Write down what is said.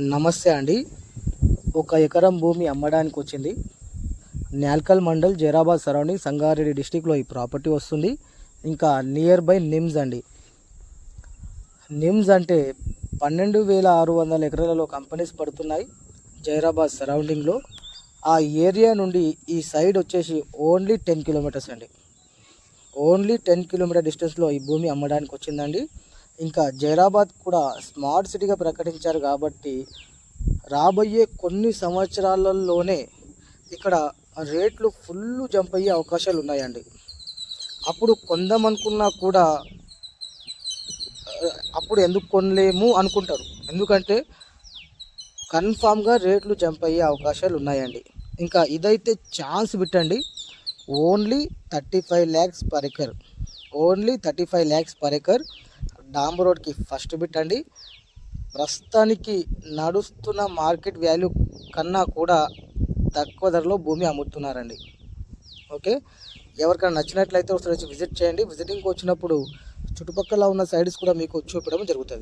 నమస్తే అండి. ఒక ఎకరం భూమి అమ్మడానికి వచ్చింది. నేల్కల్ మండల్ జైరాబాద్ సరౌండింగ్ సంగారెడ్డి డిస్టిక్లో ఈ ప్రాపర్టీ వస్తుంది. ఇంకా నియర్ బై నిమ్స్ అండి. నిమ్స్ అంటే పన్నెండు వేల ఆరు వందల ఎకరాలలో కంపెనీస్ పడుతున్నాయి జైరాబాద్ సరౌండింగ్లో. ఆ ఏరియా నుండి ఈ సైడ్ వచ్చేసి ఓన్లీ టెన్ కిలోమీటర్స్ అండి. ఓన్లీ టెన్ కిలోమీటర్ డిస్టెన్స్లో ఈ భూమి అమ్మడానికి వచ్చిందండి. ఇంకా జైరాబాద్ కూడా స్మార్ట్ సిటీగా ప్రకటించారు కాబట్టి రాబోయే కొన్ని సంవత్సరాలలోనే ఇక్కడ రేట్లు ఫుల్ జంప్ అయ్యే అవకాశాలు ఉన్నాయండి. అప్పుడు కొందామనుకున్నా కూడా అప్పుడు ఎందుకు కొనలేము అనుకుంటారు. ఎందుకంటే కన్ఫామ్గా రేట్లు జంప్ అయ్యే అవకాశాలు ఉన్నాయండి. ఇంకా ఇదైతే ఛాన్స్ పెట్టండి. Only thirty five lakhs per acre. Only thirty five lakhs per acre. డాంబు రోడ్కి ఫస్ట్ బిట్ అండి. ప్రస్తుతానికి నడుస్తున్న మార్కెట్ వాల్యూ కన్నా కూడా తక్కువ ధరలో భూమి అమ్ముతున్నారండి. ఓకే? ఎవరికైనా నచ్చినట్లయితే ఒకసారి వచ్చి విజిట్ చేయండి. విజిటింగ్కి వచ్చినప్పుడు చుట్టుపక్కల ఉన్న సైడ్స్ కూడా మీకు చూపించడం జరుగుతుంది.